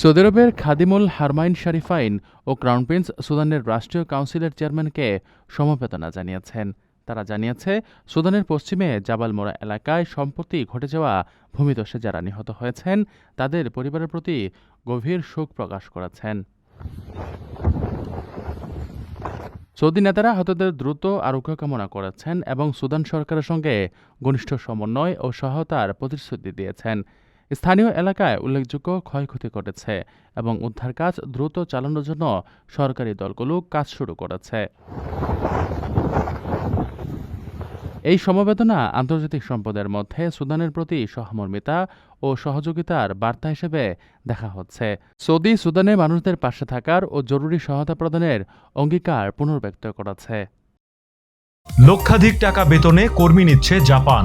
Saudi আরবের খাদিমুল হারমাইন শারিফাইন ও ক্রাউন প্রিন্স সুদানের রাষ্ট্রীয় কাউন্সিলের চেয়ারম্যানকে সমবেদনা জানিয়েছেন। তারা জানিয়েছে, সুদানের পশ্চিমে জাবাল মোড়া এলাকায় সম্প্রতি ঘটে যাওয়া ভূমিধসে যারা নিহত হয়েছেন, তাদের পরিবারের প্রতি গভীর শোক প্রকাশ করেছেন। সৌদি নেতারা হতদের দ্রুত আরোগ্য কামনা করেছেন এবং সুদান সরকারের সঙ্গে ঘনিষ্ঠ সমন্বয় ও সহায়তার প্রতিশ্রুতি দিয়েছেন। স্থানীয় এলাকায় উল্লেখযোগ্য ক্ষয়ক্ষতি ঘটেছে এবং উদ্ধার কাজ দ্রুত চালানোর জন্য সরকারি দলগুলো কাজ শুরু করেছে। এই সমবেদনা আন্তর্জাতিক সম্পদের মধ্যে সুদানের প্রতি সহমর্মিতা ও সহযোগিতার বার্তা হিসেবে দেখা হচ্ছে। সৌদি সুদানে মানুষদের পাশে থাকার ও জরুরি সহায়তা প্রদানের অঙ্গীকার পুনর্ব্যক্ত করেছে। লক্ষাধিক টাকা বেতনে কর্মী নিচ্ছে জাপান।